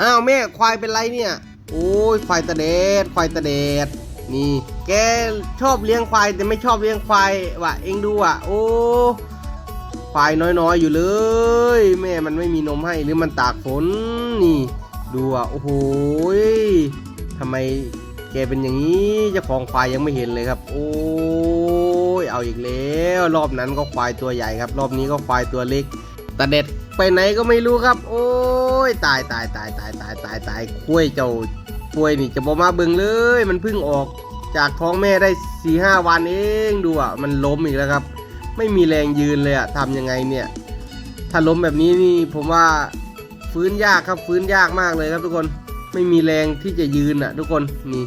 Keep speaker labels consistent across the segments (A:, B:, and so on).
A: อ้าวแม่ควายเป็นไรเนี่ย โอ้ยควายตะเดดควายตะเดดนี่ แกชอบเลี้ยงควายแต่ไม่ชอบเลี้ยงควายว่ะเองดูอะ โอ้ควายน้อยๆอยู่เลย แม่มันไม่มีนมให้หรือมันตากฝนนี่ ดูอะโอ้โหทำไมแกเป็นอย่างนี้เจ้าของควายยังไม่เห็นเลยครับ โอ้ยเอาอีกแล้ว รอบนั้นก็ควายตัวใหญ่ครับ รอบนี้ก็ควายตัวเล็กตาเด็ด ไปไหนก็ไม่รู้ครับ โอ้ยตายตายตายตายตายตายตายคุ้ยเจ้าคุ้ยนี่จะบอมาเบิ่งเลย มันเพิ่งออกจากท้องแม่ได้สี่ห้าวันเองดูอะมันล้มอีกแล้วครับ ไม่มีแรงยืนเลยอะทำยังไงเนี่ย ถ้าล้มแบบนี้นี่ผมว่าฟื้นยากครับฟื้นยากมากเลยครับทุกคนไม่มีแรงที่จะยืนอะ ทุกคนนี่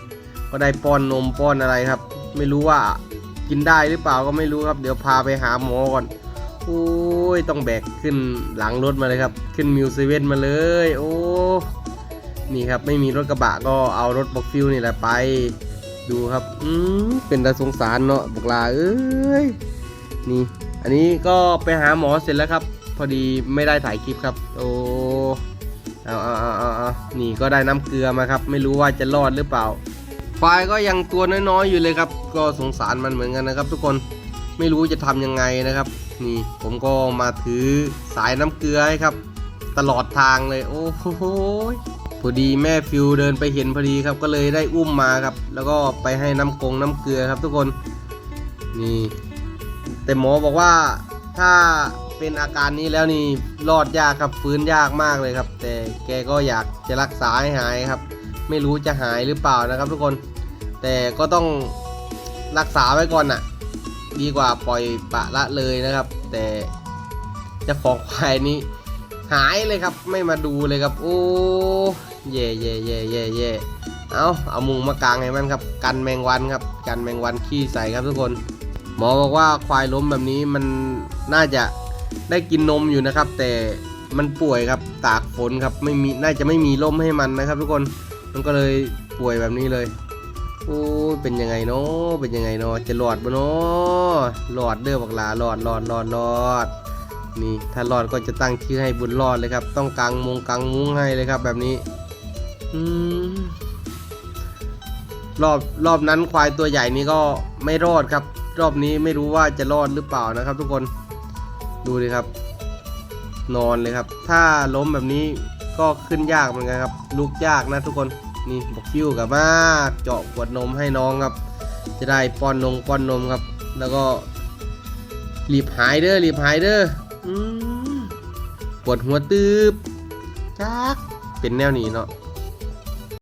A: ก็ได้ป้อนนมป้อนอะไรครับ ไม่รู้ว่ากินได้หรือเปล่าก็ไม่รู้ครับ เดี๋ยวพาไปหาหมอก่อน โอ้ยต้องแบกขึ้นหลังรถมาเลยครับ ขึ้นมิวเซเว่นมาเลย โอ้นี่ครับไม่มีรถกระบะก็เอารถบ็อกฟิวนี่แหละไป ดูครับอืมเป็นตาสงสารเนาะบุกลาเอ้ยนี่ อันนี้ก็ไปหาหมอเสร็จแล้วครับ พอดีไม่ได้ถ่ายคลิปครับ โอ้เอาเอาเอาเอาเอานี่ก็ได้น้ำเกลือมาครับ ไม่รู้ว่าจะรอดหรือเปล่าควายก็ยังตัวน้อยๆอยู่เลยครับ ก็สงสารมันเหมือนกันนะครับทุกคน ไม่รู้จะทำยังไงนะครับ นี่ผมก็มาถือสายน้ำเกลือให้ครับ ตลอดทางเลย โอ้โหพอดีแม่ฟิวเดินไปเห็นพอดีครับ ก็เลยได้อุ้มมาครับ แล้วก็ไปให้น้ำกงน้ำเกลือครับทุกคนนี่แต่หมอบอกว่าถ้าเป็นอาการนี้แล้วนี่รอดยากครับฟื้นยากมากเลยครับ แต่แกก็อยากจะรักษาให้หายครับ ไม่รู้จะหายหรือเปล่านะครับทุกคน แต่ก็ต้องรักษาไว้ก่อนน่ะ ดีกว่าปล่อยปะละเลยนะครับ แต่เจ้าของควายนี้ หายเลยครับไม่มาดูเลยครับ โอ้เย่เย่เย่เย่เย่เอาเอามุงมากางให้มันครับ กันแมงวันครับ กันแมงวันขี้ใส่ครับทุกคน หมอบอกว่าควายล้มแบบนี้มันน่าจะได้กินนมอยู่นะครับ แต่มันป่วยครับตากฝนครับไม่มีน่าจะไม่มีลมให้มันนะครับ ทุกคนมันก็เลยป่วยแบบนี้เลย โอ้ยเป็นยังไงเนาะเป็นยังไงเนาะจะหลอดบ่เนาะหลอดเด้อบักหลาหลอดหลอดหลอดหลอดนี่ถ้ารอดก็จะตั้งชื่อให้บุญรอดเลยครับ ต้องกางมุงกางมุ้งให้เลยครับแบบนี้อืมรอบรอบนั้นควายตัวใหญ่นี้ก็ไม่รอดครับ รอบนี้ไม่รู้ว่าจะรอดหรือเปล่านะครับ ทุกคนดูดิครับ นอนเลยครับ ถ้าล้มแบบนี้ก็ขึ้นยากเหมือนกันครับ ลุกยากนะทุกคน นี่บอกคิ้วกับมากเจาะขวดนมให้น้องครับ จะได้ป้อนนมป้อนนมครับ แล้วก็รีบหายเด้อรีบหายเด้ออืมปวดหัวตืบจักเป็นแนวนี้เนาะ